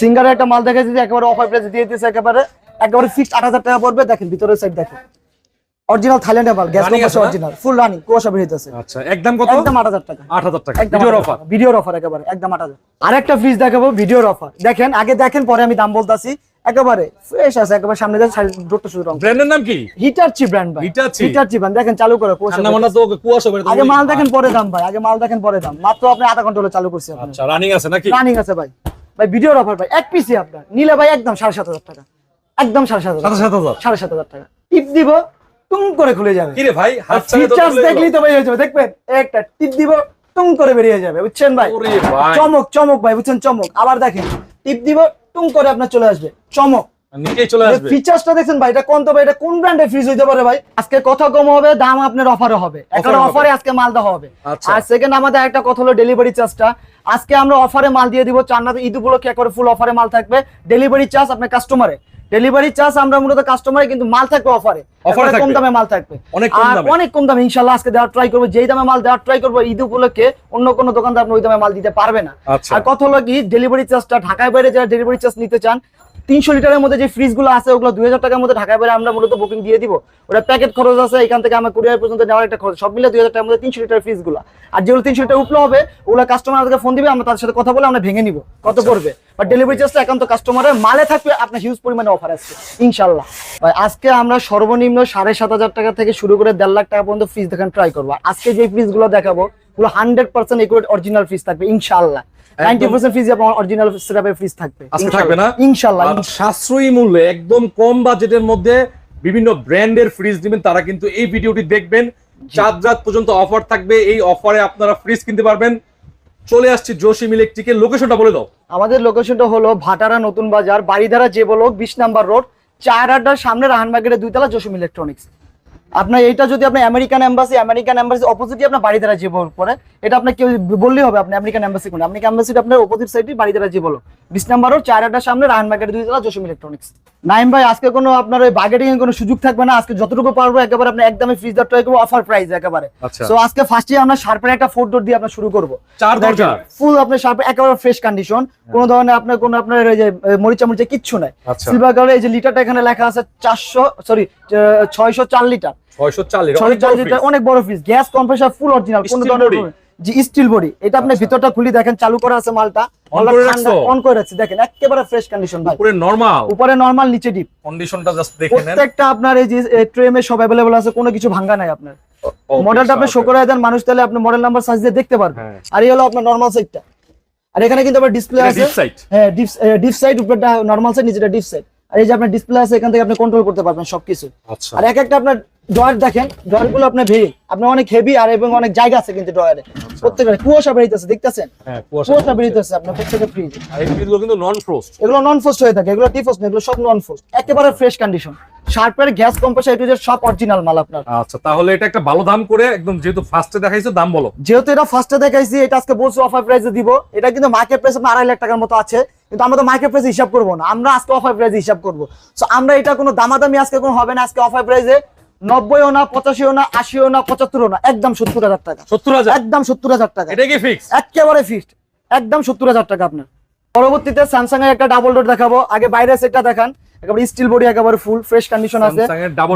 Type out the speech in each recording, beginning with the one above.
সিঙ্গারের একটা মাল দেখা যাচ্ছে একেবারে অফার প্রাইস দিয়ে দিয়েছে একেবারে একেবারে ফিক্সড আট হাজার টাকা পড়বে। দেখেন ভিতরের সাইড দেখেন। অরিজিনাল থাইল্যান্ডের মাল গ্যাস আছে অরিজিনাল ফুল রানিং কুয়াশা বেরিয়েছে আচ্ছা একদম কত? একদম আট হাজার টাকা। আট হাজার টাকা। ভিডিওর অফার ভিডিওর অফার একেবারে একদম আট হাজার। আরেকটা ফ্রিজ দেখাবো ভিডিওর অফার দেখেন আগে দেখেন পরে আমি দাম বলতাছি। একেবারে ফ্রেশ আছে একেবারে সামনে দিয়ে ডোরটা শুরু ব্র্যান্ডের নাম কি? হিটারচি ব্র্যান্ড ভাই। Hitachi? হিটারচি ব্র্যান্ড দেখেন চালু করে কুয়াশা মান্ডা তো কুয়াশা বের আগে মাল দেখেন পরে দাম ভাই আগে মাল দেখেন পরে দাম। মাত্র আপনি আধা ঘণ্টা হলো চালু করছি আপনি। আচ্ছা রানিং আছে নাকি? রানিং আছে ভাই। ভাই ভিডিওর অফার ভাই এক পিসি আপনার। নিলে ভাই একদম সাড়ে সাত হাজার টাকা। একদম সাড়ে সাত হাজার সাত হাজার? সাড়ে সাত হাজার টাকা। টিপ দিব টুং করে খুলে যাবে। কি রে ভাই তো ফিচার্স চলে গেলো। দেখলেই তো যাবে দেখবেন? একটা টিপ দিব টুং করে বেরিয়ে যাবে বুঝছেন ভাই? ওরে ভাই। চমক চমক ভাই বুঝছেন? চমক। আবার দেখেন টিপ দিব টুং করে আপনার চলে আসবে। চমক। চলে আসবে। ফিচার্সটা দেখছেন ভাই এটা কোন তো ভাই এটা কোন ব্র্যান্ডের ফ্রিজ হইতে পারে ভাই? আজকে কথা কম হবে দাম আপনার অফারে হবে। অফারে আজকে মাল দেওয়া হবে। আচ্ছা। আর সেকেন্ড আমাদের একটা কথা হলো ডেলিভারি চার্জটা আজকে আমরা অফারে মাল দিয়ে দিব। চান্নাতে ঈদ উপলক্ষে একবারে ফুল অফারে মাল থাকবে। ডেলিভারি চার্জ আপনার কাস্টমারে ডেলিভারি চার্জ আমরা মূলত কাস্টমারে কিন্তু মাল থাকবে অফারে Offer-এ কম দামে মাল থাকবে। অনেক কম দামে। অনেক কম দামে ইনশাল্লাহ আজকে দেওয়ার ট্রাই করব। যেই দামে মাল দেওয়ার ট্রাই করব ঈদ উপলক্ষে অন্য কোনো দোকানদার আপনি ওই দামে মাল দিতে পারবে না। আচ্ছা। আর কথা হলো কি ডেলিভারি চার্জটা ঢাকায় বাইরে যারা ডেলিভারি চার্জ নিতে চান তিনশো লিটারের মধ্যে যে ফ্রিজগুলো আছে ওগুলো দুই হাজার টাকার মধ্যে ঢাকায় বাইরে আমরা মূলত বুকিং দিয়ে দিব। ওটা প্যাকেট খরচ আছে এখান থেকে আমার কুরিয়ার পর্যন্ত নেওয়ার একটা খরচ। সব মিলে দুই হাজার টাকার মধ্যে তিনশো লিটার ফ্রিজগুলো আর যেগুলো তিনশো লিটার উপরে হবে ওগুলো কাস্টমার আমাদেরকে ফোন দিবে আমরা তাদের সাথে কথা বলে আমরা ভেঙে নিব। কত পড়বে বাট ডেলিভারি চার্জটা একান্ত কাস্টমারের মালে থাকবে আপনার হিউজ পরিমাণে অফার আছে। ইনশাল্লাহ ভাই আজকে আমরা সর্বনিম্ন সাড়ে সাত হাজার টাকা থেকে শুরু করে দেড় লাখ টাকা পর্যন্ত ফ্রিজ দেখান ট্রাই করব। আজকে যে ফ্রিজগুলো দেখাবো ওগুলো hundred percent accurate original fridge থাকবে ইনশাল্লাহ নাইনটি পার্সেন্ট ফ্রিজ আপনার অরিজিনাল সেটআপের ফ্রিজ থাকবে থাকবে না? ইনশাল্লাহ সাশ্রয়ী মূল্যে একদম কম বাজেটের মধ্যে বিভিন্ন ব্র্যান্ডের ফ্রিজ দিবেন তারা কিন্তু এই ভিডিওটি দেখবেন। চাঁদ রাত পর্যন্ত অফার থাকবে এই অফারে আপনারা ফ্রিজ কিনতে পারবেন। চলে আসছি জসিম ইলেকট্রিকের লোকেশনটা বলে দাও। আমাদের লোকেশনটা হলো ভাটারা নতুন বাজার বাড়িধারা যে বলো, বিশ নাম্বার রোড চার আড্ডার সামনে রাহানবাগের দুইতলা জসিম ইলেকট্রনিক্স আপনার এটা যদি আপনি আমেরিকান এম্বাসি আমেরিকান এম্বাসি অপোজিটই আপনার বাড়িধারা যে বলক পরে এটা আপনার কেউ বললেই হবে আপনি আমেরিকান এম্বাসি কোন। আমেরিকান এম্বাসি আপনার অপোজিট সাইডে বাড়িধারা যে বলক বিশ নাম্বার রোড চার আড্ডার সামনে রাহানবাগের দুইতলা জসিম ইলেকট্রনিক্স নাইম ভাই আজকে কোনো আপনার ওই বার্গেটিং এর কোনো সুযোগ থাকবে না? আজকে যতটুকু পারব একেবারে আপনি একদমই ফ্রিজ দেওয়ার ট্রাই করব অফার প্রাইস একেবারে। আচ্ছা। সো আজকে ফার্স্টে আমরা শার্পের একটা ফোর ডোর দিয়ে আপনার শুরু করব। চার দরজার? ফুল আপনার শার্প একেবারে ফ্রেশ কন্ডিশন কোনো ধরনের আপনার কোনো আপনার এই যে মরিচা মরিচা কিচ্ছু নাই। আচ্ছা। সিলভার কালার এই যে লিটারটা এখানে লেখা আছে চারশো সরি ছয়শো চার লিটার ছয়শো চালিশ ছয়শো চার লিটার অনেক বড় fridge gas compressor full original কোনো ধরনের জি স্টিল বডি এটা আপনি ভিতরটা খুলি দেখেন চালু করা আছে মালটা। On করে রাখছো? অন করে রাখছি। দেখেন একেবারে ফ্রেশ কন্ডিশন ভাই। পুরো নরমাল উপরে নরমাল নিচে ডিপ কন্ডিশনটা জাস্ট দেখে প্রত্যেকটা আপনার এই যে ট্রেমে সব অ্যাভেলেবল আছে কোনো কিছু ভাঙ্গা নাই আপনার। মডেলটা আপনি শো করে দেন মানুষ তাহলে আপনি মডেল নাম্বার সার্চ দিয়ে দেখতে পারবেন। হ্যাঁ। আর এই হলো আপনার নরমাল সাইডটা আর এখানে কিন্তু আবার ডিসপ্লে আছে। হ্যাঁ ডিপ ডিপ সাইড উপরটা নরমাল সাইড নিচেটা ডিপ সাইড আর এই যে আপনার ডিসপ্লে আছে এখান থেকে আপনি কন্ট্রোল করতে পারবেন সবকিছু। আচ্ছা। আর এক একটা আপনার ড্রয়ার দেখেন ড্রয়ারগুলো আপনার ভেরি আপনার অনেক হেভি আর এবং অনেক জায়গা আছে কিন্তু ড্রয়ারে। প্রত্যেকটা কুয়াশা বেরিতেছে দেখতেছেন? হ্যাঁ কুয়াশা বেরিতেছে আপনার প্রত্যেকটা ফ্রিজ আর কিন্তু নন ফ্রোস্ট এগুলো নন ফোস্ট হয়ে থাকে এগুলো টিফোস্ট না এগুলো সব নন ফোস্ট একেবারে ফ্রেশ কন্ডিশন শার্পের গ্যাস কম্প্রেসার এটু সব অরিজিনাল মাল আপনার। আচ্ছা তাহলে এটা একটা ভালো দাম করে একদম যেহেতু ফার্স্টে দেখাইছো দাম বলো। যেহেতু এটা ফার্স্টে দেখাইছি এটা আজকে বলছি অফার প্রাইসে দিব। এটা কিন্তু মার্কেট প্রাইস আপনার আড়াই লাখ টাকার মতো আছে। কিন্তু আমরা তো মার্কেট প্রাইস হিসাব করব না। আমরা আজকে অফার প্রাইস হিসাব করব। সো আমরা এটা কোনো দামাদামি আজকে কোনো হবে না আজকে অফার প্রাইসে নব্বইও না পঁচাশিও না আশিও না পঁচাত্তরও না একদম সত্তর হাজার টাকা। সত্তর হাজার? একদম সত্তর হাজার টাকা। এটা কি ফিক্স একেবারে ফিক্সড একদম সত্তর হাজার টাকা আপনার। পরবর্তীতে স্যামসাং এর একটা ডাবল ডোর দেখাবো। আগে বাইরে সেটটা দেখান। একেবারে স্টিল বডি একেবারে ফুল ফ্রেশ কন্ডিশন আছে।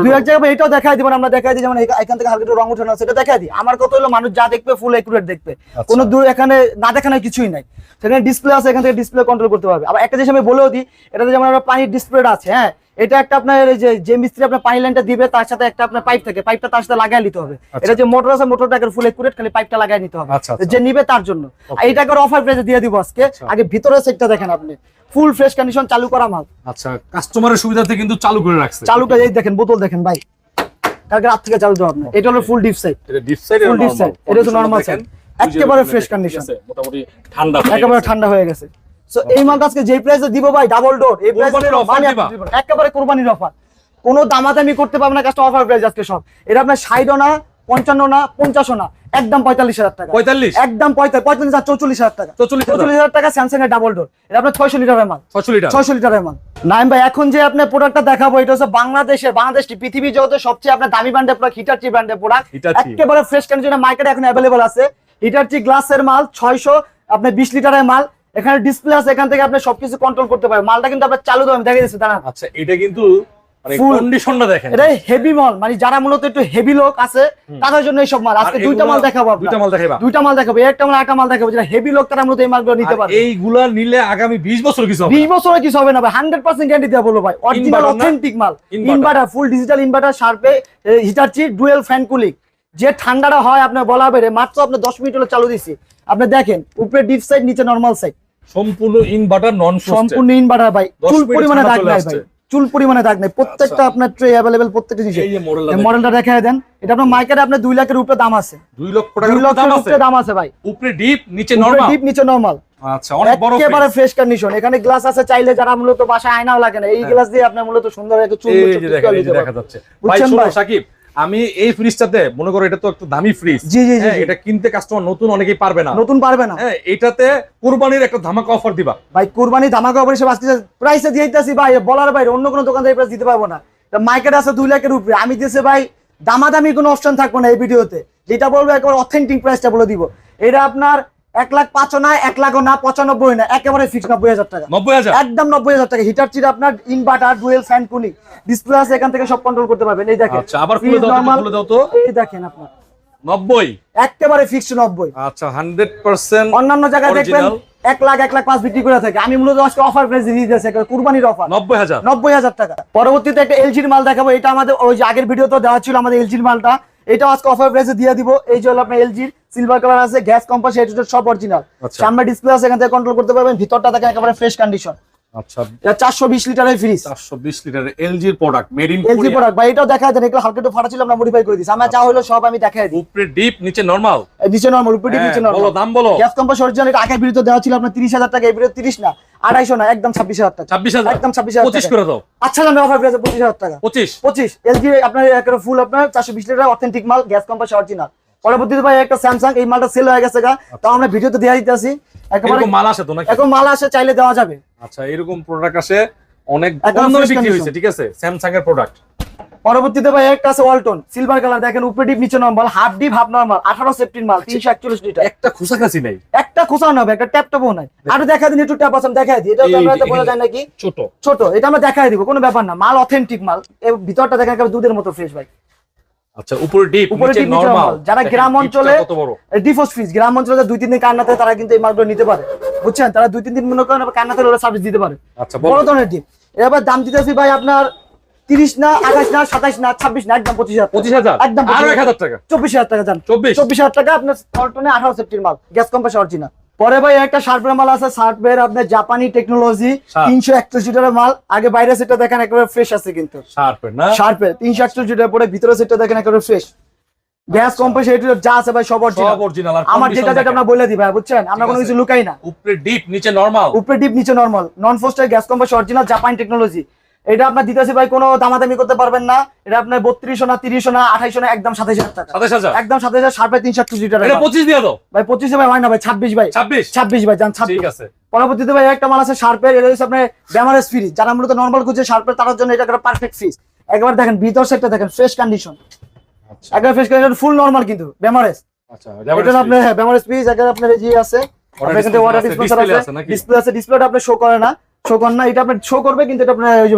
দুই এক জায়গায় এটাও দেখাই দিবেন আমরা দেখাই দিই। যেমন এখান থেকে হালকা একটু রং উঠানো আছে এটা দেখাই দিই। আমার কত হলো মানুষ যা দেখবে ফুল একুরেট দেখবে। আচ্ছা। কোনো দূর এখানে না দেখানো কিছুই নাই। সেখানে ডিসপ্লে আছে এখান থেকে ডিসপ্লে কন্ট্রোল করতে পারবে আবার একটা জিনিস আমি বলেও দিই এটাতে যেমন আমরা পানির ডিসপ্লেটা আছে হ্যাঁ? এটা একটা আপনার এই যে যে মিস্ত্রি আপনার পানি লাইনটা দিবে তার সাথে একটা আপনার পাইপ থাকে। পাইপটা তার সাথে লাগাই নিতে হবে। এটা যে মোটর আছে মোটরটা ফুল একুরেট খালি পাইপটা লাগাই নিতে হবে। আচ্ছা, আচ্ছা। যে নিবে তার জন্য। আর এইটাকে অফার প্রাইসে দিয়ে দিব আজকে। আগে ভিতরের সেটটা দেখেন আপনি। ফুল ফ্রেশ কন্ডিশন চালু করা মাল। আচ্ছা কাস্টমারের সুবিধাতে কিন্তু চালু করে রাখছে। চালুটা এই দেখেন বোতল দেখেন ভাই। কালকে রাত থেকে চালু দেওয়া। আপনার এটা হলো ফুল ডিপ সাইড এটা deep side Full deep side, এটা হচ্ছে normal side। একেবারে fresh condition। মোটামুটি ঠান্ডা। একেবারে ঠান্ডা হয়ে গেছে। সো এই মালটা আজকে যেই প্রাইসে দিব ভাই ডাবল ডোর এই প্রাইসে কোরবানির একেবারে কোরবানির অফার কোনো দামাদামি করতে পারবে না কাজটা অফার প্রাইস আজকে সব। এটা আপনার ষাটও না পঞ্চান্ন না পঞ্চাশও না একদম পঁয়তাল্লিশ হাজার টাকা। 45? একদম পঁয়তাল্লিশ পঁয়তাল্লিশ হাজার চৌচল্লিশ হাজার টাকা। 44,000 চৌচল্লিশ হাজার টাকা স্যামসাং এর ডাবল ডোর এটা আপনার ছয়শো লিটারের মাল। 600 লিটার ছয়শো লিটারের মাল। নাইম ভাই এখন যে আপনার প্রোডাক্টটা দেখাবো এটা হচ্ছে বাংলাদেশে বাংলাদেশ কি? পৃথিবী জগতে সবচেয়ে আপনার দামি ব্র্যান্ডের প্রোডাক্ট হিটারচি ব্র্যান্ডের প্রোডাক্ট একেবারে ফ্রেশ কন্ডিশনে মার্কেটে এখন অ্যাভেলেবল আছে। হিটারচি গ্লাসের মাল ছয়শো আপনার বিশ লিটারের মাল। এখানে ডিসপ্লে আছে এখান থেকে আপনি সবকিছু কন্ট্রোল করতে পারবেন মালটা কিন্তু আপনার চালু দেবো আমি দেখে দিচ্ছি দাঁড়ান। আচ্ছা এটা কিন্তু মানে কন্ডিশনটা দেখেন। এটা হেভি মাল মানে যারা মূলত একটু হেভি লোক আছে তাদের জন্য এইসব মাল। আজকে দুইটা মাল দেখাবো দুইটা মাল দেখাইবা? দুইটা মাল দেখাবো। একটা মাল একটা মাল দেখাবো। যেটা হেভি লোক তারা মূলত এই মালগুলো নিতে পারবে। এইগুলা নিলে আগামী 20 বছর কিছু হবে বিশ না। বছরে কিছু হবে না ভাই। হান্ড্রেড পার্সেন্ট গ্যারান্টি দেওয়া বলব ভাই। অরিজিনাল অথেন্টিক মাল। ইনভার্টার ফুল ডিজিটাল ইনভার্টার শার্পে হিটারচি ডুয়েল ফ্যান কুলিং যে ঠান্ডাটা হয় আপনার বলা হবে রে, মাত্র আপনার দশ মিনিট হলে চালু দিছি। আপনি দেখেন উপরে ডিপ সাইড নিচে নর্মাল সাইড সম্পূর্ণ ইনভার্টার নন সম্পূর্ণ ইনভার্টার ভাই। চুল পরিমাণে দাগ নাই ভাই। চুল পরিমাণে দাগ নাই। প্রত্যেকটা। আপনার ট্রে অ্যাভেলেবেল প্রত্যেকটা জিনিস। মডেলটা দেন। এটা আপনার মার্কেটে আপনার দুই লাখের উপরে দাম আছে। 2 লক্ষ উপরে দাম আছে। ভাই। উপরে ডিপ নিচে নরমাল ডিপ নিচে নর্মাল আচ্ছা অনেক বড় একেবারে ফ্রেশ কন্ডিশন এখানে গ্লাস আছে চাইলে যারা মূলত বাসায় আয়নাও লাগে না। এই গ্লাস দিয়ে আপনার মূলত সুন্দর একটা চুল হ্যাঁ। দেখা যাচ্ছে। ভাই ভাই? সাকিব আমি এই ফ্রিজটাতে মনে করো এটা তো একটা দামি ফ্রিজ জি জি জি হ্যাঁ, এটা কিনতে কাস্টমার নতুন অনেকেই পারবে না। নতুন পারবে না। হ্যাঁ এটাতে কুরবানির একটা ধামাকা অফার দিবা। ভাই কুরবানি ধামাকা অফার হিসেবে আজকে প্রাইসে দিয়ে দিতেছি ভাই। বলার বাইরে অন্য কোনো দোকানদার প্রাইস দিতে পারব না। মার্কেট আছে দুই লাখের উপরে। আমি দিয়েছে ভাই দামাদামি কোনো অপশন থাকব না এই ভিডিওতে। যেটা বলব একবার অথেন্টিক প্রাইসটা বলে দিব। এটা আপনার এক লাখ পাঁচও না এক লাখও না পঁচানব্বই না একেবারে ফিক্স নব্বই হাজার টাকা। নব্বই হাজার? একদম নব্বই হাজার টাকা। হিটার চিট আপনার inverter dual fan cooling display আছে এখান থেকে সব কন্ট্রোল করতে পারবেন। এই দেখেন আচ্ছা আবার খুলে দাও খুলে দাও তো। এই দেখেন আপনার। একেবারে ফিক্স আচ্ছা অন্যান্য জায়গায় দেখবেন লাখ এক লাখ পাঁচ বিক্রি করে থাকে। আমি মূলত আজকে অফার প্রাইস দিয়ে দিয়েছি একটা কুরবানির অফার নব্বই হাজার? নব্বই হাজার টাকা। পরবর্তীতে একটা এলজির মাল দেখাবো। এটা আমাদের ওই যে আগের ভিডিওতে দেওয়া ছিল আমাদের এলজির মালটা। এটা আজকে অফার প্রাইসে দিয়ে দিব। এই যে হলো আপনার এলজির সিলভার কালার আছে গ্যাস কম্পাস এটা সব অরিজিনাল আচ্ছা। সামনে ডিসপ্লে আছে এখান থেকে কন্ট্রোল করতে পারবেন ভিতরটা দেখেন একেবারে ফ্রেশ কন্ডিশন আচ্ছা। এটা চারশো বিশ লিটারের ফ্রিজ চারশো বিশ litre এলজির product made in LG product ভাই এটাও দেখা যায় এগুলো হালকা একটু ফাটা ছিল আমরা মডিফাই করে দিচ্ছি আমরা যা হলো সব আমি দেখাই দিই। উপরে ডিপ নিচে নরমাল নিচে নর্মাল উপরে নিচে হ্যাঁ, বলো দাম বলো। গ্যাস কম্পাস অরিজিনাল এটা আগের ভিডিওতে দেওয়া ছিল আপনার তিরিশ হাজার টাকা এই না আড়াইশো না একদম ছাব্বিশ হাজার টাকা। ছাব্বিশ হাজার? একদম ছাব্বিশ হাজার পঁচিশ টাকা। করে দাও। আচ্ছা অফার প্রাইসে টাকা। পঁচিশ? পঁচিশ এলজি আপনার ফুল আপনার চারশো বিশ লিটার অথেন্টিক মাল গ্যাস কম্পাস অরিজিনাল পরবর্তীতে ভাই একটা স্যামসাং এই মালটা সেল হয়ে গেছে গা। তাও আমরা ভিডিওতে দেওয়া দিতেছি। একেবারে মাল আসে তো নাকি? এখন মাল আসে চাইলে দেওয়া যাবে। আচ্ছা এরকম প্রোডাক্ট আসে অনেক একদম কম দামে বিক্রি। হয়েছে ঠিক আছে? স্যামসাং এর প্রোডাক্ট পরবর্তীতে ভাই একটা আছে ওয়ালটন সিলভার কালার দেখেন উপরে ডিপ নিচে normal half deep half normal আঠারো সেফটির মাল তিনশো একচল্লিশ লিটার। একটা খুসাখাসি নাই। একটা খোসানো হবে একটা ট্যাপ ট্যাপও নাই। আর দেখা দিন একটু ট্যাপ দিই। এটা ক্যামেরাতে এখানে- যায় নাকি? ছোট। ছোট এটা আমরা দেখাই দিব কোনো ব্যাপার না মাল অথেন্টিক মাল। এর ভিতরটা দেখেন একেবারে দুধের মতো ফ্রেশ ভাই। আচ্ছা উপরে ডিপ উপরে নিচে নরমাল যারা গ্রাম অঞ্চলে- ডিফোস ফ্রিজ গ্রাম অঞ্চলে দুই তিন দিন কান্নাতে তারা কিন্তু এই মালগুলো নিতে পারে। বুঝছেন? তারা দুই তিন দিন মনে করেন কান্নাতে সার্ভিস দিতে পারে। আচ্ছা বড় ধরনের ডিপ এবার দাম দিতেছি ভাই আপনার তিরিশ না আঠাশ না সাতাশ না ছাব্বিশ না একদম পঁচিশ হাজার পঁচিশ হাজার? একদম এক হাজার টাকা। চব্বিশ হাজার টাকা যান চব্বিশ। চব্বিশ হাজার টাকা আপনার আঠারো সেফটির মাল। গ্যাস কম্পাস অরিজিনাল পরে ভাই একটা শার্পের মাল আছে শার্পের আপনার জাপানি টেকনোলজি তিনশো একত্রিশ লিটারের মাল। আগে বাইরে সেটটা দেখেন একেবারে ফ্রেশ আছে কিন্তু। শার্পের না? শার্পের তিনশো একত্রিশ লিটার পরে ভিতরে সেটটা দেখেন একেবারে ফ্রেশ গ্যাস কম্পাস এটির যা আছে ভাই সব অরিজিনাল আমার যেটা যেটা। আমরা বলে দিই ভাই বুঝছেন? আমরা কোনো কিছু লুকাই না। উপরে ডিপ নিচে নরমাল উপরে ডিপ নিচে normal non foster gas compressor original Japan technology এটা আপনার দিতেছি ভাই কোনো দামাদামি করতে পারবেন না। এটা আপনার বত্রিশশো না তিরিশশো না আঠাইশো না একদম সাতাইশ হাজার টাকা। সাতাশ হাজার? একদম সাতাইশ হাজার সাড়ে তিনশো একত্রিশ লিটার পঁচিশ দিয়ে দাও। ভাই পঁচিশে ভাই হয় না ভাই ছাব্বিশ ভাই। ছাব্বিশ? ছাব্বিশ ভাই যান ছাব্বিশ। ঠিক আছে। পরবর্তীতে ভাই একটা মাল আছে শার্পের এটা হচ্ছে আপনার ব্যামারেজ ফ্রিজ যারা মূলত নর্মাল খুঁজছে শার্পের তার জন্য এটা একটা পারফেক্ট ফ্রিজ একবার দেখেন ভিতর সেটটা দেখেন ফ্রেশ কন্ডিশন আচ্ছা। একবার ফ্রেশ কন্ডিশন ফুল নর্মাল কিন্তু ব্যামারেজ আচ্ছা এটা আপনার ব্যামারেজ ফ্রিজ একবার আপনার যে আছে? ডিসপ্লে আছে ডিসপ্লেটা আপনার শো করে না। শো না এটা আপনার শো করবে কিন্তু এটা আপনার ওই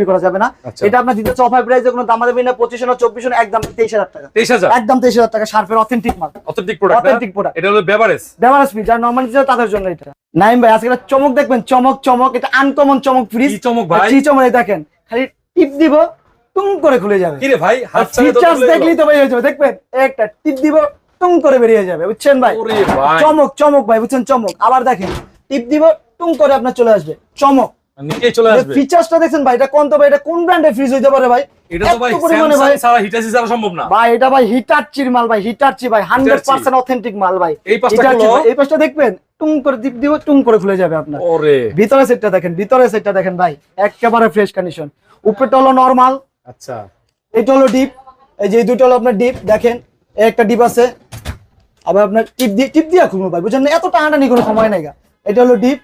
যে করা যাবে না। আচ্ছা। এটা আপনার দিতে অফার প্রাইসে কোনো দাম দেবেন না পঁচিশ না চব্বিশ না একদম তেইশ হাজার টাকা। তেইশ হাজার? একদম তেইশ হাজার টাকা শার্পের অথেন্টিক মাল। অথেন্টিক প্রোডাক্ট অথেন্টিক প্রোডাক্ট এটা হলো বেভারেজ বেমার স্পিড যারা নর্মাল দিচ্ছে তাদের জন্য এটা। নাইম ভাই আজকে চমক দেখবেন চমক চমক এটা আনকমন চমক ফ্রিজ চমক ভাই? কি চমক দেখেন খালি টিপ দিব টুং করে খুলে যাবে। কি রে ভাই হাত তো ফিচার্স তো বেরিয়ে যাবে দেখবেন? একটা টিপ দিব টুং করে বেরিয়ে যাবে বুঝছেন ভাই। চমক চমক ভাই বুঝছেন চমক। আবার দেখেন টিপ দিব টুং করে আপনার চলে আসবে। চমক। নিচেই চলে আসবে। ফিচার্সটা দেখছেন ভাই এটা কোন তো ভাই এটা কোন ব্র্যান্ডের ফ্রিজ হইতে পারে ভাই? এটা তো ভাই পরিমাণে ভাই ছাড়া হিটাচি ছাড়া সম্ভব না। ভাই এটা ভাই হিটারচির মাল ভাই হিটারচি ভাই হান্ড্রেড পার্সেন্ট অথেন্টিক মাল ভাই। এই পাশটা এই পাশটা দেখবেন টুং করে টিপ দিব টুং করে খুলে যাবে আপনার। ওরে। ভিতরে সেটটা দেখেন ভিতরে সেটটা দেখেন ভাই একেবারে ফ্রেশ কন্ডিশন উপরটা হলো নরমাল আচ্ছা। এটা হলো ডিপ এই যে দুটো হলো আপনার ডিপ দেখেন একটা ডিপ আছে। আবার আপনার টিপ দিয়ে টিপ দিয়ে খুলবো ভাই বুঝছেন না? এত টানাটানি কোনো সময় নাই এটা হলো ডিপ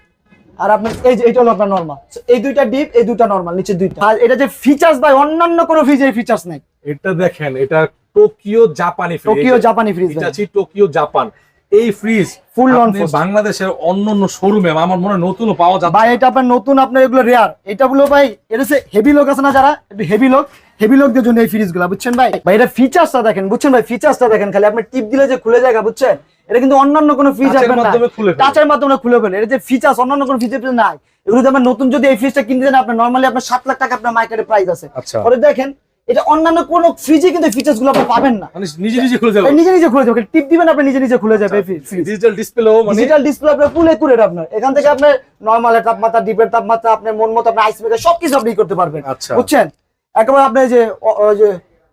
আর আপনার এই যে এটা হলো আপনার নরমাল এই দুইটা ডিপ এই দুইটা নরমাল নিচে দুইটা। আর এটা যে ফিচার্স ভাই অন্যান্য কোনো ফ্রিজে ফিচার্স নাই। এটা দেখেন এটা টোকিও জাপানি ফ্রিজ টোকিও জাপানি ফ্রিজ হিটাচি টোকিও জাপান এই ফ্রিজ আপনি frost। বাংলাদেশের অন্য অন্য শোরুমে আমার মনে হয় নতুনও পাওয়া যাচ্ছে। ভাই এটা আপনার নতুন আপনার এগুলো রেয়ার এটা বলো ভাই এটা হচ্ছে হেভি লোক আছে না যারা একটু হেভি লোক। হেভি লোকদের জন্য এই ফ্রিজগুলো বুঝছেন ভাই? ভাই এটা ফিচার্সটা দেখেন বুঝছেন ভাই? ফিচার্সটা দেখেন খালি আপনি টিপ দিলে যে খুলে যায় বুঝছেন? এটা কিন্তু অন্যান্য কোনো ফ্রিজ আসবে না। টাচের মাধ্যমে খুলে ফেলে এটা যে ফিচার্স অন্যান্য কোনো ফিচার নাই। এগুলো আমার নতুন যদি এই ফ্রিজটা কিনতে দেন আপনার নরমালি আপনার সাত লাখ টাকা আপনার মার্কেটে প্রাইস আছে। আচ্ছা। পরে দেখেন এটা অন্যান্য কোনো ফ্রিজে কিন্তু ফিচার্সগুলো আপনি পাবেন না। মানে নিজে নিজে খুলে যাবে। নিজে নিজে খুলে যাবে। টিপ দিবেন আপনি নিজে নিজে খুলে যাবে ফ্রিজ ডিজিটাল ডিসপ্লেও মানে? ডিজিটাল ডিসপ্লে আপনার ফুল একুরেট আপনার। এখান থেকে আপনার নরমাল তাপমাত্রা ডিপের তাপমাত্রা আপনার মন মতো আপনার আইস মেকার সবকিছু আপনি করতে পারবেন। আচ্ছা। বুঝছেন? একেবারে আপনি যে যে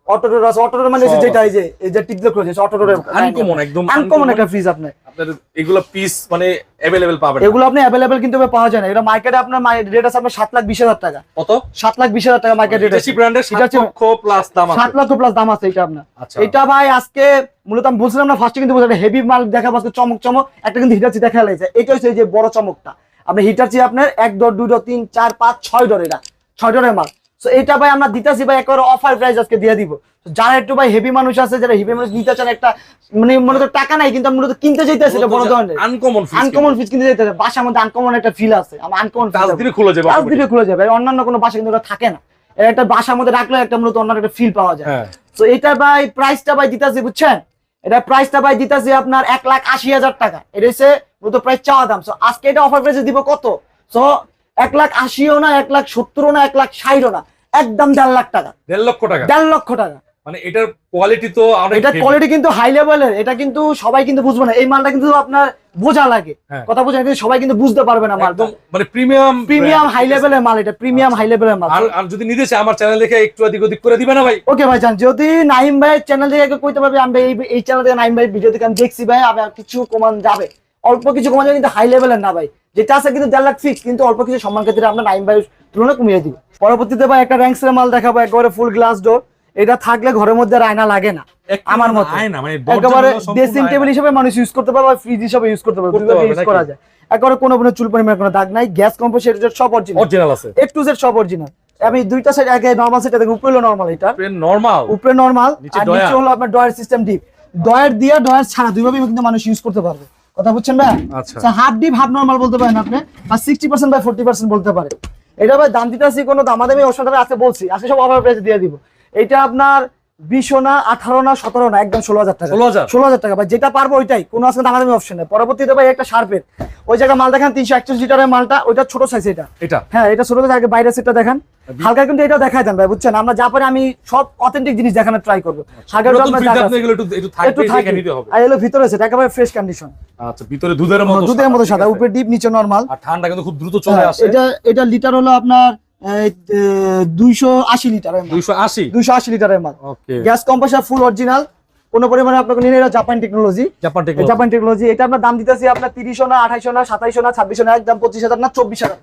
অটোডোর আছে অটোডোর মানে যেটা এই যে এই যে টিপ দিয়ে খুলেছে অটোডোর Uncommon, একদম আনকমন একটা ফ্রিজ আপনার। আপনার এগুলো পিস মানে অ্যাভেলেবেল পাবেন এগুলো আপনি অ্যাভেলেবেল কিন্তু পাওয়া যায় না। এটা মার্কেটে আপনার রেট আছে আপনার সাত লাখ বিশ হাজার টাকা। কত? সাত লাখ বিশ হাজার টাকা মার্কেট রেট দেশি ব্র্যান্ডের এটা হচ্ছে- 7 লক্ষ প্লাস দাম আছে। লক্ষ প্লাস দাম আছে এটা আপনার। আচ্ছা। এটা ভাই আজকে মূলত আমি বলছিলাম না ফার্স্টে কিন্তু বলছিলাম হেভি মাল দেখা আজকে চমক চমক। একটা কিন্তু হিটাচি দেখা লাগছে। এটা হচ্ছে এই যে বড় চমকটা। আপনি হিটাচি আপনার এক ডর দুই ডর তিন চার পাঁচ ছয় ডর এটা। ছয় ডরের মাল। তো এটা ভাই আমরা দিতেছি ভাই একবার অফার প্রাইস আজকে দিয়ে দিব। যারা একটু ভাই হেভি মানুষ আছে যারা হেভি মানুষ নিতে চান একটা মানে মনে তো টাকা নাই কিন্তু মূলত কিনতে চাইতেছে এটা বড় ধরনের। আনকমন আনকমন ফিস কিনতে চাইতেছে বাসার মধ্যে আনকমন একটা ফিল আছে। আমার আনকমন কাজ দিলে খুলে যাবে। দিলে খুলে যাবে। অন্যান্য কোনো বাসা কিন্তু থাকে না। একটা বাসার মধ্যে রাখলে একটা মূলত অন্য একটা ফিল পাওয়া যায়। হ্যাঁ। তো এটা ভাই প্রাইসটা ভাই দিতেছি বুঝছেন? এটা প্রাইসটা ভাই দিতেছি আপনার এক লাখ আশি হাজার টাকা। এটা হচ্ছে মূলত প্রাইস চাওয়া দাম। সো আজকে এটা অফার প্রাইসে দিব কত? সো এক লাখ আশিও না এক লাখ সত্তরও না এক লাখ ষাটও না একদম দেড় লাখ টাকা। দেড় লক্ষ টাকা? দেড় লক্ষ টাকা। মানে এটার কোয়ালিটি তো কোয়ালিটি কিন্তু হাই লেভেলের এটা কিন্তু সবাই কিন্তু বুঝবে না। এই মালটা কিন্তু আপনার বোঝা লাগে। হ্যাঁ। কথা বোঝা কিন্তু সবাই কিন্তু বুঝতে পারবে না একদম মানে প্রিমিয়াম প্রিমিয়াম হাই লেভেলের মাল এটা প্রিমিয়াম হাই লেভেলের মাল। আর আর যদি নিতে চাই আমার চ্যানেল দেখে একটু এদিক ওদিক করে দিবে না ভাই? ওকে ভাই জান যদি নাইম ভাই চ্যানেল থেকে কইতে পারবে আমি এই এই চ্যানেল থেকে নাইম ভাই ভিডিও থেকে আমি দেখছি ভাই আমি কিছু কমান যাবে। অল্প কিছু কমান যাবে কিন্তু হাই লেভেলের না ভাই। যেটা আছে কিন্তু দেড় লাখ ফিক্স কিন্তু অল্প কিছু সম্মান ক্ষেত্রে আমরা নাইম ভাই তুলনা কমিয়ে দিব। পরবর্তীতে ভাই একটা র্যাঙ্কস এর মাল দেখাবো একেবারে ফুল গ্লাস ডোর এটা থাকলে ঘরের মধ্যে আয়না লাগে না আমার মতে। মানে একেবারে ড্রেসিং টেবিল হিসেবে মানুষ ইউজ করতে পারবে ফ্রিজ হিসেবে ইউজ করতে পারবে দুইভাবে ইউজ করা যায়। একেবারে কোনো কোনো চুল পরিমাণ কোনো দাগ নাই গ্যাস কম্প্রেসার এটা সব অরিজিনাল অরিজিনাল আছে। এ টু জেড সব অরিজিনাল আমি দুইটা সাইড আগে নরমাল দেখুন উপরে নরমাল এটা। নরমাল উপরে নরমাল আর নিচে হলো আপনার ডয়ার সিস্টেম ডিপ ডয়ার দিয়ে ডয়ার ছাড়া দুইভাবেই কিন্তু মানুষ ইউজ করতে পারবে। কথা বুঝছেন ভাই? আচ্ছা। হাফ ডিপ হাফ নরমাল বলতে পারেন আপনি। আর sixty percent by forty percent বলতে পারে। এটা ভাই দাম দিতেছি কোনো দামাদামি ওষুধ আছে বলছি। আজকে সব অফার প্রাইসে দিয়ে দিব। এটা আপনার বিশো না আঠারো না সতেরো না একদম ষোলো হাজার টাকা। ষোলো হাজার। টাকা ভাই যেটা পারব ওইটাই। কোনো আজকে অপশন নেই। পরবর্তীতে ভাই একটা শার্পের ওই জায়গায় মাল দেখেন তিনশো একচল্লিশ লিটারের মালটা ওইটা ছোট সাইজ এটা। এটা? হ্যাঁ এটা ছোট আগে বাইরের সেটটা দেখান। হালকা কিন্তু এটা দেখা যান ভাই বুঝছেন? আমরা যা পারি আমি সব অথেন্টিক জিনিস দেখানোর ট্রাই করব। হালকা একটু আর ভিতরে সেটা একেবারে ফ্রেশ কন্ডিশন আচ্ছা ভিতরে দুধের মতো দুধের মতো সাদা। উপরে ডিপ নিচে নরমাল আর ঠান্ডা কিন্তু খুব দ্রুত চলে আসে। এটা এটা লিটার হলো আপনার দুইশো আশি লিটারের মাল 280 দুইশো আশি লিটারের মাল গ্যাস কম্প্রেসার ফুল অরিজিনাল। কোনো পরিমাণে আপনাকে নিয়ে এটা Japan technology. Japan technology. Japan technology এটা আপনার দাম দিতেছি আপনার তিরিশো না আঠাইশো না সাতাইশো না ছাব্বিশো না একদম না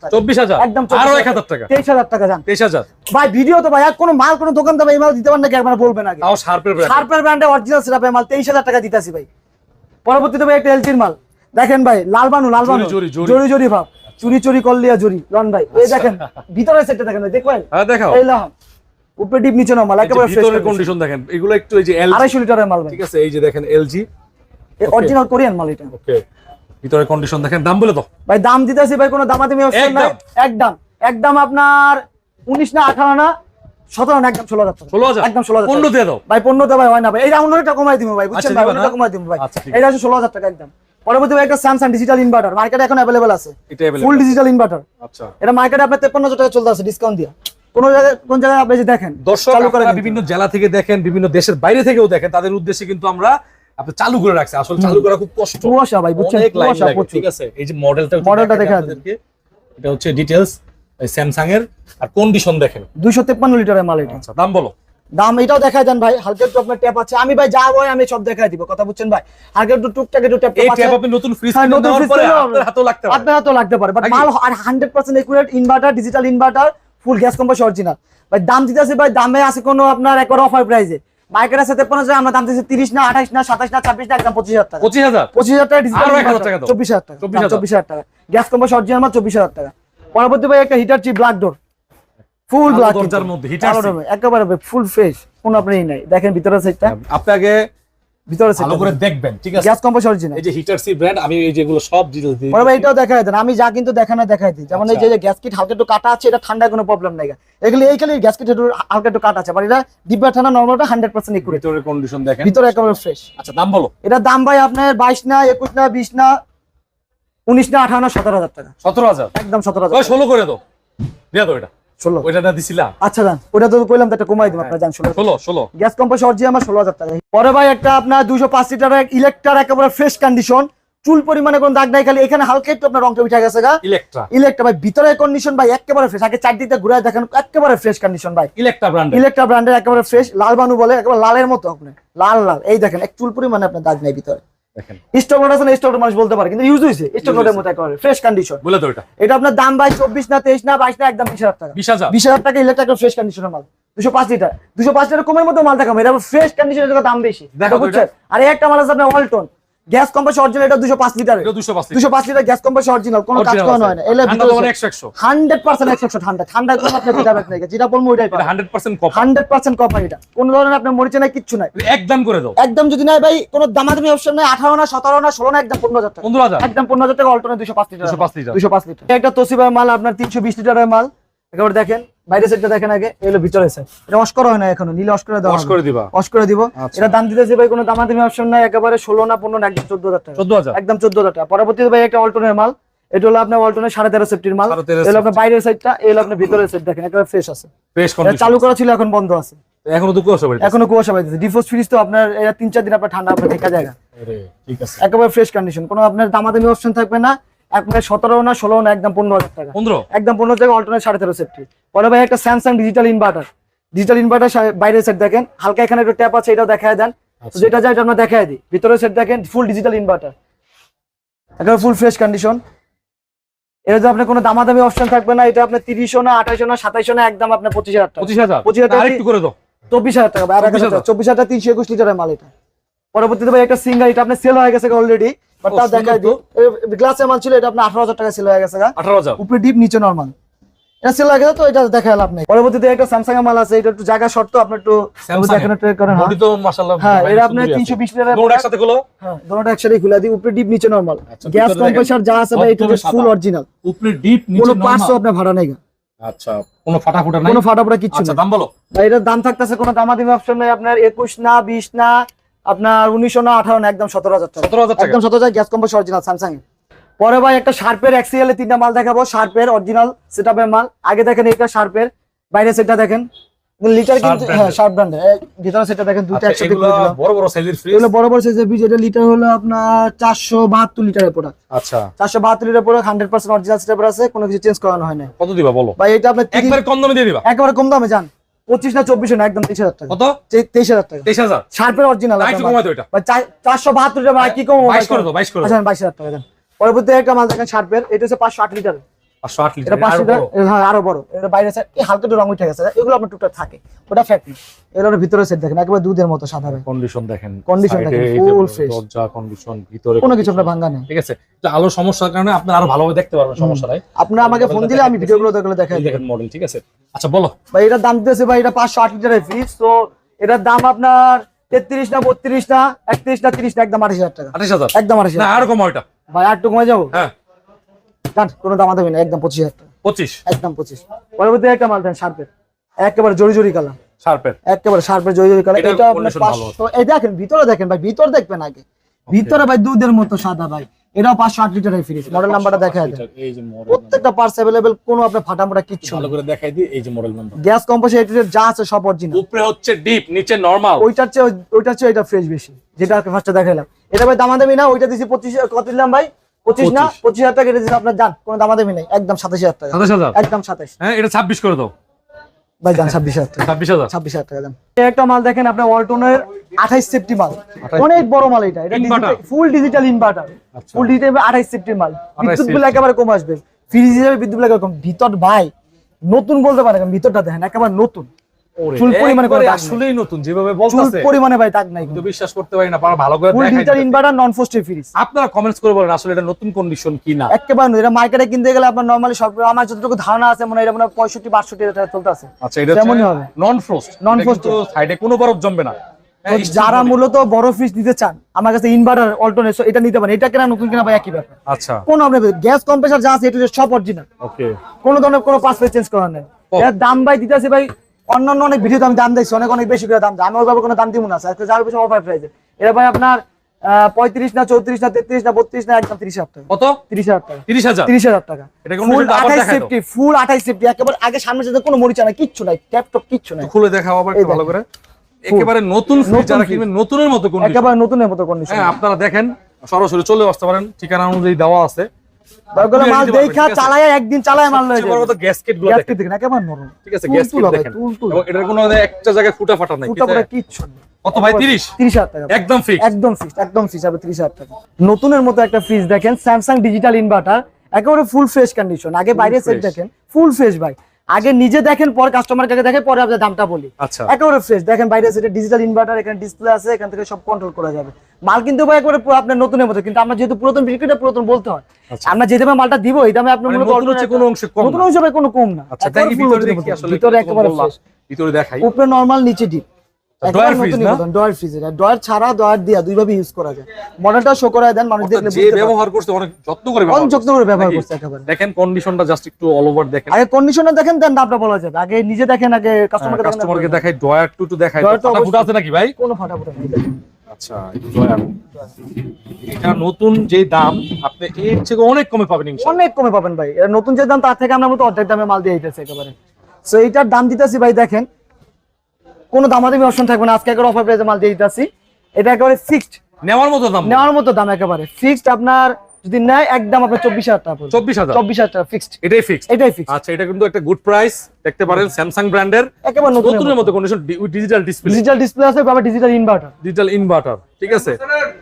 টাকা। 24000 একদম আরও 1000 টাকা? তেইশ হাজার টাকা যান। 23000 ভাই ভিডিও তো ভাই আর কোনো মাল কোনো দোকান দাম এই মাল দিতে পারেন নাকি? একবার বলবেন আগে। তাও শার্পের ব্র্যান্ড শার্পের ব্র্যান্ডে অরিজিনাল সিরাপের মাল তেইশ হাজার টাকা দিতেছি ভাই। পরবর্তীতে ভাই একটা এলজির মাল। দেখেন ভাই লাল বানু লাল বানু। জরি জরি ভাব। চুরি চুরি করলিয়া জরি লন ভাই এই দেখেন ভিতরে সেটটা দেখেন ভাই দেখবেন? হ্যাঁ দেখাও। এই লাম উপরে ডিপ নিচে নরমাল একেবারে ফ্রেশ ভিতরের কন্ডিশন দেখেন এগুলো একটু এই যে এলজি আড়াইশো লিটারের মাল ভাই। ঠিক আছে এই যে দেখেন এলজি অরিজিনাল কোরিয়ান মাল এটা। ওকে ভিতরের কন্ডিশন দেখেন দাম বলে দাও। ভাই দাম দিতেছি ভাই কোনো দামাদামি অপশন নাই। একদম একদম আপনার উনিশ না আঠারো না সতেরো না একদম ষোলো হাজার টাকা। 16000 একদম ষোলো হাজার পনেরো দিয়ে দাও। ভাই পনেরো ভাই হয় না ভাই। অন্যটা কমাই দিব ভাই বুঝছেন আচ্ছা, ভাই দিবা না? অন্যটা কমাই দিব ভাই। আচ্ছা, এটা হচ্ছে ষোলো হাজার টাকা একদম। পরবর্তী একটা স্যামসাং ডিজিটাল ইনভার্টার মার্কেটে এখন অ্যাভেলেবল আছে। ফুল ডিজিটাল ইনভার্টার আচ্ছা। এটা মার্কেটে আপনার তেপ্পান্ন টাকা চলতে আছে ডিসকাউন্ট দিয়ে। কোন জায়গায় কোন জায়গায় আপনি দেখেন দর্শক চালু করে আপনারা কিন্তু। বিভিন্ন জেলা থেকে দেখেন বিভিন্ন দেশের বাইরে থেকেও দেখেন তাদের উদ্দেশ্যে কিন্তু আমরা আপনি চালু করে রাখছি। আসলে চালু করা খুব কষ্ট। কুয়াশা ভাই বুঝছেন? কুয়াশা ঠিক আছে? এই যে মডেলটা মডেলটা দেখা এটা হচ্ছে ডিটেইলস স্যামসাং এর। আর কন্ডিশন দেখেন। দুইশো তেপ্পান্ন লিটারের মাল এটা। আচ্ছা দাম বলো। দাম এটাও দেখায় দেন ভাই হালকা একটু আপনার ট্যাপ আছে। আমি ভাই যা হয় আমি সব দেখাই দিব কথা বুঝছেন ভাই? হালকা একটু টুকটাক একটু ট্যাপ এই আছে। আপনি নতুন ফ্রিজ হ্যাঁ, নতুন নেওয়ার পরে আপনার হাতেও লাগতে পারে। আপনার হাতেও লাগতে পারে। বাট মাল আর hundred percent accurate inverter digital inverter full gas compressor original ভাই দাম দিতেছে ভাই দামে আছে কোনো আপনার একবার অফার প্রাইসে মার্কেট আছে তেপ্পান্ন হাজার আমরা দাম দিচ্ছি তিরিশ না আঠাশ না সাতাশ না ছাব্বিশ না একদম পঁচিশ হাজার টাকা। পঁচিশ হাজার? পঁচিশ হাজার টাকা ডিজিটাল আরও 1000 টাকা দাও। চব্বিশ হাজার টাকা। 24,000 চব্বিশ হাজার টাকা। গ্যাস কম্পাস অরিজিনাল মাল চব্বিশ হাজার টাকা। পরবর্তী ভাই একটা heater chip black door full black দরজার মধ্যে heater chip। একেবারে ফুল ফ্রেশ কোনো আপনার ই নাই। দেখেন ভিতরে সাইডটা আপনি আগে ভিতরে ভালো করে দেখবেন ঠিক আছে? গ্যাস কম্প্রেসর অরিজিনাল এই যে হিটার সি ব্র্যান্ড আমি এই যেগুলো সব ডিটেইলস দিই বড় ভাই এটাও দেখাই দেন আমি যা কিন্তু দেখানো দেখাই দিই। যেমন এই যে- যে গ্যাস কিট হালকা একটু কাটা আছে এটা ঠান্ডা কোনো প্রবলেম নাই এগুলি এই খালি গ্যাস কিট একটু হালকা একটু কাটা আছে বাট এটা ডিব্বা ঠান্ডা নর্মালটা হান্ড্রেড পার্সেন্ট একুরেট ভিতরের কন্ডিশন দেখেন। ভিতরে একেবারে ফ্রেশ আচ্ছা দাম বলো। এটার দাম ভাই আপনার বাইশ না একুশ না বিশ না উনিশ না আঠারো না সতেরো হাজার টাকা। সতেরো হাজার? একদম সতেরো ওই হাজার ষোলো করে দাও। দিয়া তো এটা। ষোলো। ওইটা না দিছিলা আচ্ছা ওটা তো কইলাম একটা কমাই আপনার ষোলো। ষোলো ষোলো। গ্যাস কম্প্রেসর অরিজিনাল আমার ষোলো হাজার টাকা। পরে ভাই একটা আপনার দুশো পাঁচ লিটারের ইলেকট্রার একেবারে ফ্রেশ কন্ডিশন চুল পরিমাণে কোনো দাগ নাই খালি এখানে হালকা একটু আপনার রংটা উঠে গেছে গা। ইলেকট্রা ইলেকট্রা ভাই ভিতরে কন্ডিশন ভাই একেবারে ফ্রেশ আগে চারদিকটা ঘুরে দেখেন একেবারে ফ্রেশ কন্ডিশন ভাই। ইলেকট্রা ব্র্যান্ড ইলেকট্রা ব্র্যান্ডের একেবারে ফ্রেশ লাল বানু বলে একেবারে লালের মতো আপনি লাল লাল। এই দেখেন এক চুল পরিমাণে আপনার দাগ নাই ভিতরে। স্টক নোট আছে না স্টক মানুষ বলতে পারে কিন্তু ইউজ হয়েছে স্টক নোটের মতো একেবারে ফ্রেশ কন্ডিশন বলে তো এটা। এটা আপনার দাম ভাই চব্বিশ না তেইশ না বাইশ না একদম বিশ হাজার টাকা। বিশ হাজার? বিশ হাজার টাকা ইলেকট্রিক ফ্রেশ কন্ডিশনের মাল। দুশো পাঁচ লিটার। দুশো পাঁচ লিটার কমের মতো মাল দেখাবো এটা ফ্রেশ কন্ডিশনের দাম বেশি। দেখো বুঝছেন? আর একটা মাল আছে আপনার ওয়ালটন গ্যাস কম্প্রেসর অরিজিনাল এটা দুশো পাঁচ লিটার এটা দুশো পাঁচ দুশো পাঁচ লিটার। গ্যাস কম্প্রেসর অরিজিনাল কোনো কাজ করানো হয় না। এলে ঠান্ডা তোমার একশো একশো। হান্ড্রেড পার্সেন্ট একশো ঠান্ডা। ঠান্ডা কোনো আপনার যেটা যেটা বলব ওইটাই এটা hundred percent copper hundred percent copper এটা। কোনো ধরনের আপনার মরিচে নাই কিচ্ছু নাই। একদম করে দাও। একদম যদি নাই ভাই কোনো দামাদামি অপশন নাই। আঠারো না সতেরো না ষোলো না একদম পনেরো হাজার টাকা। পনেরো হাজার? একদম পনেরো হাজার টাকা অল্টনে দুশো পাঁচ লিটার দুশো পাঁচ লিটার। দুশো পাঁচ লিটার। একটা তোসিবার মাল আপনার তিনশো বিশ লিটারের মাল। একেবারে দেখেন বাইরের সাইডটা দেখেন আগে এগুলো ভিতরে সাইড এটা করা হয় না এখনও নীলে করে ওয়াশ করে দিবা? করে দিব। আচ্ছা। এটা দাম দিতেছে ভাই কোনো দামাদামি অপশন নাই একেবারে ষোলো না পনেরো না একদম টাকা। চোদ্দ হাজার? একদম চোদ্দ হাজার টাকা। পরবর্তীতে ভাই একটা অল্টনের মাল। এটা হলো আপনার সাড়ে তেরো সেফটির মাল। এগুলো আপনার বাইরের সাইডটা এগুলো আপনার ভিতরের সাইড দেখেন একেবারে ফ্রেশ আছে। চালু করা ছিল এখন বন্ধ আছে। এখনও তো কুয়াশা এখনও কুয়াশা পাইতেছে ডিফোর্স ফ্রিজ তো আপনার এটা তিন চার দিন আপনার ঠান্ডা আপনার ঠেকা জায়গা ঠিক আছে। একেবারে ফ্রেশ কন্ডিশন কোনো আপনার দামাদামি অপশন থাকবে না। আপনার সতেরো না ষোলো না একদম পনেরো হাজার টাকা। পনেরো? একদম পনেরো টাকা অল্টারনেট সাড়ে তেরো সেফটি পরে ভাই একটা Samsung digital inverter digital inverter বাইরের সেট দেখেন হালকা এখানে একটু ট্যাপ আছে এটাও দেখায় দেন। তো যেটা যায় এটা আমরা দেখায় দিই। ভিতরের সেট দেখেন ফুল ডিজিটাল ইনভার্টার একেবারে ফুল ফ্রেশ কন্ডিশন এটা যে আপনার কোনো দামাদামি অপশন থাকবে না এটা আপনার তিরিশও না আঠাইশো না সাতাইশো না একদম আপনার পঁচিশ হাজার টাকা। পঁচিশ হাজার? পঁচিশ হাজার একটু করে দাও। চব্বিশ হাজার টাকা। আর হাজার টাকা, 24,000 চব্বিশ হাজার তিনশো একুশ লিটারের মাল এটা। পরবর্তীতে ভাই একটা সিঙ্গার এটা আপনার সেল হয়ে গেছে অলরেডি বাট তাও দেখায় দিই। গ্লাসের মাল ছিল এটা আপনার আঠারো হাজার টাকা সেল হয়ে গেছে গা। আঠারো হাজার? উপরে ডিপ নিচে নরমাল এটা সেল হয়ে গেছে তো এটা দেখা নেই পরবর্তীতে একটা স্যামসাং এর মাল আছে এটা একটু জায়গা শর্ত আপনার একটু? দেখানো ট্রাই করেন হ্যাঁ। বডি তো মাশাআল্লাহ হ্যাঁ এটা। তিনশো দুটো একসাথে গুলো হ্যাঁ একসাথে খুলে দিই উপরে ডিপ নিচে নরমাল গ্যাস। কম্প্রেসার যা আছে ভাই এটা ফুল অরিজিনাল উপরে ডিপ কোনো নিচে নরমাল আপনার ভাড়া নেই গা। আচ্ছা কোনো ফাটা ফুটা নাই? কোনো ফাটাফোটা কিচ্ছু আচ্ছা দাম বলো। ভাই এটার দাম থাকতেছে কোনো দামাদামি অপশন নেই আপনার একুশ না বিশ না আপনার উনিশশো না আঠারো না একদম সতেরো হাজার টাকা। সতেরো হাজার একদম সতেরো হাজার গ্যাস কম্প্রেসার অরিজিনাল স্যামসাং এর। পরে ভাই একটা শার্পের এক্সিএল এর তিনটা মাল দেখাবো। শার্পের অরিজিনাল সেটআপের মাল। আগে দেখেন এটা শার্পের বাইরে সেটটা দেখেন। লিটার কিন্তু হ্যাঁ শার্প ব্র্যান্ডের ভিতরে সেটা দেখেন দুটো আচ্ছা একসাথে করে দিলাম। বড় বড় সাইজের ফ্রিজ এগুলো বড় বড় সাইজের বীজ এটা লিটার হলো আপনার লিটারের প্রোডাক্ট আচ্ছা। লিটার প্রোডাক্ট অরিজিনাল সেটআপ আছে কোনো কিছু চেঞ্জ করানো হয় না কত দিবা বলো? ভাই এটা একবারে কম দামে দিয়ে দিবা। একেবারে কম দামে যান পঁচিশ না চব্বিশ না একদম তেইশ হাজার টাকা। কত? তেইশ হাজার টাকা। তেইশ হাজার? শার্পের অরিজিনাল চারশো বাহাত্তর টাকা কি কম বাইশ করে আচ্ছা বাইশ হাজার টাকা পরবর্তী একটা মাল দেখেন শার্পের এটা হচ্ছে পাঁচশো আট লিটার লিটার হ্যাঁ আরও বড়। এটা বাইরে side, এই হালকা একটু রং উঠে গেছে। এগুলো আপনার টুকটাক থাকে। ওটা না ভিতরে সেট দেখেন একেবারে দুধের মতো সাদা কন্ডিশন দেখেন। দরজা কন্ডিশন ভিতরে কোনো কিছু আপনার ভাঙ্গা নেই। ঠিক আছে? তো আলোর সমস্যার কারণে আপনি আরও ভালোভাবে দেখতে পারবেন সমস্যা নাই। আপনার আমাকে ফোন দিলে আমি ভিডিওগুলো দেখলে দেখাই দেখেন মডেল ঠিক আছে? আচ্ছা বলো। ভাই এটার দাম দিতেছে ভাই এটা পাঁচশো আট লিটারের ফ্রিজ তো এটার দাম আপনার তেত্রিশ না বত্রিশ না একত্রিশ না তিরিশ না একদম আঠাশ হাজার টাকা। আঠাশ হাজার? একদম আঠাশ না আরও কম ওইটা ভাই আর একটু কমে যাব? হ্যাঁ। জান কোনো দাম না একদম পঁচিশ হাজার টাকা। পঁচিশ? একদম পঁচিশ। পরবর্তী একটা মাল দেন শার্পের। একেবারে জড়ি জড়ি কালার। শার্পের? একেবারে শার্পের জড়ি জড়ি কালার। এটা আপনার পাঁচশো এই দেখেন ভিতরে দেখেন ভাই ভিতর দেখবেন আগে। ভিতরে ভাই দুধের মতো সাদা ভাই। এটাও পাঁচশো আট লিটারের ফ্রিজ মডেল নাম্বারটা দেখা প্রত্যেকটা পার্টস অ্যাভেলেবেল কোনো আপনার ফাটামোটা কিচ্ছু ভালো করে দেখাই দিই এই যে মডেল নাম্বার গ্যাস যা আছে সব অরিজিনাল উপরে হচ্ছে ডিপ নিচে নরমাল ওইটার চেয়ে ওইটার চেয়ে এটা ফ্রেশ বেশি। যেটা ফার্স্টে দেখাইলাম। এটা ভাই দামাদামি না ওইটা দিছি পঁচিশ কত দিলাম ভাই? পঁচিশ না পঁচিশ। হাজার টাকা এটা আপনার যান কোনো নেই। একদম সাতাশ হাজার টাকা। সাতাশ হাজার? একদম সাতাশ। হ্যাঁ এটা ছাব্বিশ করে দাও। ভাই যান ছাব্বিশ হাজার টাকা। ছাব্বিশ হাজার? ছাব্বিশ হাজার টাকা দেন একটা মাল দেখেন আপনার ওয়ালটনের আঠাইশ সেফটি মাল। অনেক বড় মাল এটা। এটা full digital inverter. Full digital আঠাইশ সেফটি মাল। 28 বিদ্যুৎ বিল একেবারে কম আসবে। ফ্রিজ হিসেবে বিদ্যুৎ বিল কম। ভিতর ভাই নতুন বলতে পারেন ভিতরটা দেখেন একেবারে নতুন। চুল পরিমাণে করে। আসলেই নতুন যেভাবে চুল পরিমাণে ভাই দাগ নাই কিন্তু বিশ্বাস করতে পারি না ভালো করে ফুল দেখাই ইনভার্টার নন ফোস্টের ফ্রিজ আপনারা কমেন্টস করে বলেন আসলে এটা নতুন কন্ডিশন কি না একেবারে এটা মার্কেটে কিনতে গেলে আপনার নর্মালি সব আমার যতটুকু ধারণা আছে মনে হয় এটা মনে হয় আচ্ছা এটা তেমনই হবে। Non frost Non-frost। সাইডে কোনো বরফ জমবে না। হ্যাঁ, যারা মূলত বড় ফ্রিজ নিতে চান আমার কাছে ইনভার্টার অল্টারনেট এটা নিতে পারেন। এটা কেনা নতুন কেনা ভাই একই ব্যাপার। আচ্ছা। কোনো আপনার গ্যাস কম্প্রেসার যা আছে এটা সব অরিজিনাল ওকে কোনো ধরনের কোনো পাঁচ চেঞ্জ করার নেই। এর দাম ভাই দিতেছে ভাই অন্যান্য অনেক ভিডিওতে আমি দাম দিচ্ছি অনেক অনেক বেশি করে দাম আমি ওইভাবে কোনো দাম দিব না আজকে যার বেশি অফার প্রাইসে এটা ভাই আপনার পঁয়ত্রিশ না চৌত্রিশ না তেত্রিশ না বত্রিশ না একদম তিরিশ হাজার টাকা। কত? তিরিশ হাজার টাকা। তিরিশ হাজার? তিরিশ হাজার টাকা। ফুল আঠাইশ সেফটি ফুল আঠাইশ সেফটি একেবারে আগে সামনে কোনো মরিচা নাই কিচ্ছু নাই কিচ্ছু নাই। খুলে দেখাও আবার ভালো করে। একেবারে নতুন ফ্রিজ যারা কিনবেন নতুনের মতো কোন একেবারে নতুনের মতো কন্ডিশন হ্যাঁ আপনারা দেখেন সরাসরি চলে আসতে পারেন। ঠিকানা অনুযায়ী দেওয়া আছে। ওগুলো মাল দেখা চালায় একদিন চালায় মাল লয়ে যায় গ্যাসকেটগুলো গ্যাসকেট দেখেন। একেবারে নরম? ঠিক আছে গ্যাসকেট দেখেন। তুল তুলা। এবং এটার কোনো একটা জায়গায় ফুটা ফাটা নাই ফুটা ফাটা কিচ্ছু কত ভাই 30 তিরিশ হাজার টাকা। একদম ফিক্স একদম ফিক্স একদম ফিক্স হবে তিরিশ হাজার টাকা। নতুনের মতো একটা ফ্রিজ দেখেন স্যামসাং ডিজিটাল ইনভার্টার একেবারে ফুল ফ্রেশ কন্ডিশন আগে বাইরে সেট দেখেন ফুল ফ্রেশ ভাই। আগে নিজে দেখেন পর কাস্টমার কাছে দেখে পরে আপনার দামটা বলি। আচ্ছা। একেবারে ফ্রেশ দেখেন বাইরে সেটা ডিজিটাল ইনভার্টার এখানে ডিসপ্লে আছে এখান থেকে সব কন্ট্রোল করা যাবে। মাল কিন্তু ভাই একবারে আপনার নতুনের মতো কিন্তু আমরা যেহেতু পুরাতন বিক্রি করে পুরাতন বলতে হয় আচ্ছা। আমরা যে দামে মালটা দিব এই দামে আপনার মানে মূলত হচ্ছে কোনো অংশ কম নতুন। হিসেবে কোনো কম না। আচ্ছা তাই ভিতরে দেখি আসলে ভিতরে একেবারে ফ্রেশ ভিতরে দেখাই। উপরে নরমাল নিচে ডিপ ডয়ার ফ্রিজ না? ডয়ার ফ্রিজ এটা ডয়ার ছাড়া ডয়ার দিয়া দুইভাবে ইউজ করা যায়। মডেলটা শো করায় দেন মানুষ দেখলে যে ব্যবহার করছে অনেক যত্ন করে অনেক যত্ন করে ব্যবহার করছে একেবারে। দেখেন কন্ডিশনটা জাস্ট একটু অল ওভার দেখেন। আগে কন্ডিশনে দেখেন দেন দামটা বলা যাবে। আগে নিজে দেখেন আগে কাস্টমারকে দেখেন কাস্টমারকে দেখাই ডয়ার টু টু দেখাই। ডয়ার তো ফাটা ফুটা অবশ্যই। আছে নাকি ভাই? কোনো ফাটাফুটা নেই। আচ্ছা ডয়ার এটা নতুন যে দাম আপনি এর থেকে অনেক কমে পাবেন ইনশাআল্লাহ। অনেক কমে পাবেন ভাই। এটা নতুন যে দাম তার থেকে আমরা মতো অর্ধেক দামে মাল দিয়ে দিতেছি একেবারে। সো এইটার দাম দিতেছি ভাই দেখেন। কোনো দামাদামি অপশন থাকবে না। আজকে একবার অফার প্রাইসে মাল দিয়ে দিতেছি। এটা একেবারে ফিক্সড নেওয়ার মতো দাম নেওয়ার মতো দাম একেবারে। ফিক্সড আপনার যদি নেয় একদম আপনার চব্বিশ হাজার টাকা চব্বিশ হাজার? চব্বিশ হাজার টাকা ফিক্সড এটাই ফিক্সড এটাই ফিক্সড আচ্ছা এটা কিন্তু একটা গুড প্রাইস দেখতে পারেন স্যামসাং ব্র্যান্ডের একেবারে নতুন নতুনের মতো। Condition digital display digital display আছে আবার ডিজিটাল ইনভার্টার ডিজিটাল ইনভার্টার ঠিক আছে?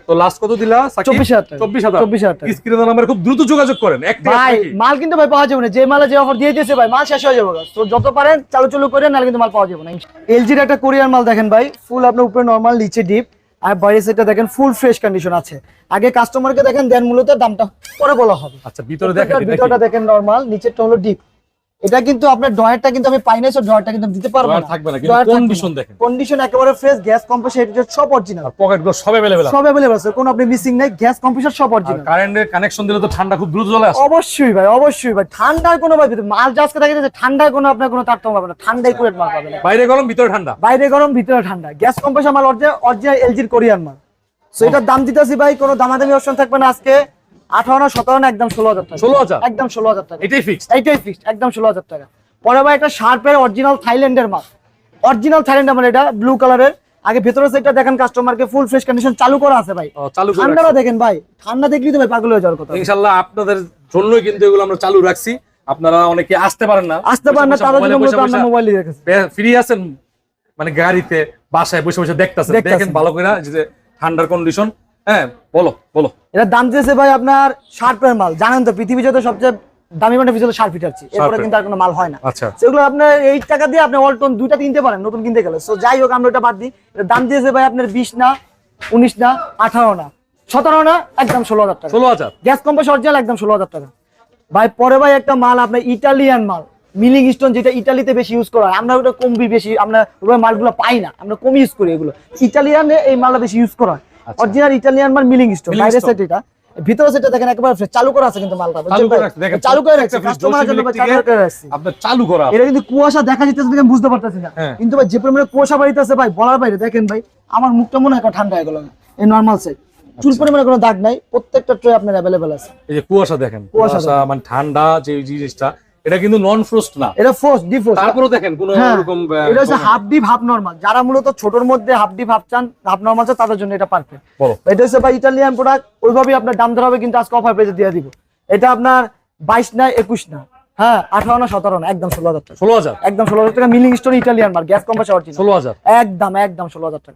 তো লাস্ট কত দিলা চব্বিশ হাজার টাকা। চব্বিশ হাজার। চব্বিশ হাজার টাকা। স্ক্রিনের নাম্বার খুব দ্রুত যোগাযোগ করেন। একটা ভাই মাল কিন্তু ভাই পাওয়া যাবে না। যে মালে যে অফার দিয়ে দিয়েছে ভাই মাল শেষ হয়ে যাবে তো যত পারেন চালু চালু করে নাহলে কিন্তু মাল পাওয়া যাবে না এলজির একটা কোরিয়ার মাল দেখেন ভাই। ফুল আপনার উপরে নরমাল নিচে ডিপ আর বাইরে সাইডটা দেখেন ফুল ফ্রেশ কন্ডিশন আছে। আগে কাস্টমারকে দেখেন দেন মূলত দামটা পরে বলা হবে। আচ্ছা ভিতরে দেখেন ভিতরটা দেখেন নরমাল নিচেরটা হলো ডিপ এটা কিন্তু আপনার ডয়ারটা কিন্তু আমি পাই নাই সব ডয়ারটা কিন্তু আমি দিতে পারবো ডয়ার না থাকবে না, কিন্তু condition দেখেন। কন্ডিশন একেবারে ফ্রেশ গ্যাস কম্প্রেসার এটা সব অরিজিনাল পকেট গুলো সব অ্যাভেলেবেল সব अवेलेबल আছে কোনো আপনি মিসিং নাই গ্যাস কম্প্রেসার সব অরিজিনাল কারেন্টের কানেকশন দিলে তো ঠান্ডা খুব দ্রুত চলে আসে অবশ্যই ভাই অবশ্যই ভাই ঠান্ডার কোনো ভাই মাল যা আজকে থাকে ঠান্ডার কোনো আপনার কোনো তারতম্য পাবে না ঠান্ডায় কুলেট মাল পাবে না বাইরে গরম ভিতরে ঠান্ডা বাইরে গরম ভিতরে ঠান্ডা গ্যাস কম্প্রেসার মাল অরিজিনাল এলজির কোরিয়ান মাল সো এটার দাম দিতেছি ভাই কোনো দামাদামি অপশন থাকবে না আজকে আঠারো সতেরো না একদম ষোলো হাজার টাকা। ষোলো হাজার? একদম ষোলো হাজার টাকা। এটাই ফিক্সড এইটাই ফিক্সড একদম ষোলো হাজার টাকা। পরে ভাই একটা শার্পের অরিজিনাল থাইল্যান্ডের মাল। অরিজিনাল থাইল্যান্ডের মাল এটা ব্লু কালারের আগে ভেতরে সেটটা দেখেন কাস্টমারকে ফুল ফ্রেশ কন্ডিশন চালু করা আছে ভাই। চালু ঠান্ডাটা দেখেন ভাই ঠান্ডা দেখলেই তো ভাই পাগল হয়ে যাওয়ার কথা। ইনশাল্লাহ আপনাদের জন্যই কিন্তু এগুলো আমরা চালু রাখছি। আপনারা অনেকে আসতে পারেন না। আসতে পারেন না তাদের জন্য মূলত আমরা মোবাইল রেখেছি ফ্রি আছেন মানে গাড়িতে বাসায় বসে বসে দেখতেছেন। দেখেন ভালো করে যে ঠান্ডার কন্ডিশন হ্যাঁ বলো বলো। এটা দাম দিয়েছে ভাই আপনার শার্পের মাল। জানেন তো পৃথিবীতে তো সবচেয়ে দামি মানে ভিতরে শার্প এরপরে কিন্তু আর কোনো মাল হয় না। আচ্ছা। সেগুলো আপনার এই টাকা দিয়ে আপনি অল্টন দুইটা কিনতে পারেন নতুন কিনতে গেলে। সো যাই হোক আমরা ওটা বাদ দিই। এটা দাম দিয়েছে ভাই আপনার বিশ না উনিশ না আঠারো না। সতেরো না একদম ষোলো হাজার টাকা। ষোলো হাজার? গ্যাস কম্পাস অরিজিনাল একদম ষোলো হাজার টাকা। ভাই পরে ভাই একটা মাল আপনার ইটালিয়ান মাল। মিলিং স্টোন যেটা ইটালিতে বেশি ইউজ করা হয়। আমরা ওটা কমবি বেশি আমরা ওই মালগুলো পাই না। আমরা কম ইউজ করি এগুলো। ইটালিয়ানে এই মালটা বেশি ইউজ করা হয়। অরিজিনাল ইটালিয়ান মাল মিলিং স্টোন বাইরে সেট এটা ভিতরে সেটা দেখেন একেবারে চালু করা আছে কিন্তু মালটা চালু করে? রাখছে, দেখেন, চালু করে রাখছে কাস্টমারের জন্য চালু করে রাখছি। আপনার চালু করা এটা কিন্তু কুয়াশা দেখা যেতেছে দেখে আমি বুঝতে পারতেছি না। হ্যাঁ। কিন্তু ভাই যে পরিমাণে কুয়াশা বাড়িতেছে ভাই বলার বাইরে দেখেন ভাই আমার মুখটা মনে হয় ঠান্ডা হয়ে গেল। এই নর্মাল সাইড চুল আচ্ছা। পরিমাণে কোনো দাগ নাই প্রত্যেকটা ট্রে আপনার অ্যাভেলেবেল আছে। এই যে কুয়াশা দেখেন কুয়াশা মানে ঠান্ডা যে জিনিসটা এটা কিন্তু নন ফ্রোস্ট না। এটা ফোর্স ডিফোর্স তারপরেও দেখেন কোনো হ্যাঁ। এরকম এটা হচ্ছে হাফ ডিপ হাফ নর্মাল যারা মূলত ছোটর মধ্যে হাফ ডিপ হাফ চান হাফ নর্মাল চান তাদের জন্য এটা পারফেক্ট বলো। এটা হচ্ছে ভাই ইটালিয়ান প্রোডাক্ট ওইভাবেই আপনার দাম ধরা হবে কিন্তু আজকে অফার পেজে দিয়ে দিব। এটা আপনার বাইশ না একুশ না। হ্যাঁ আঠারো না সতেরো না একদম ষোলো হাজার ষোলো হাজার? একদম ষোলো হাজার টাকা। মিলিং স্টোর ইটালিয়ান মাল গ্যাস কম্পাস ষোলো হাজার? একদম একদম ষোলো হাজার টাকা।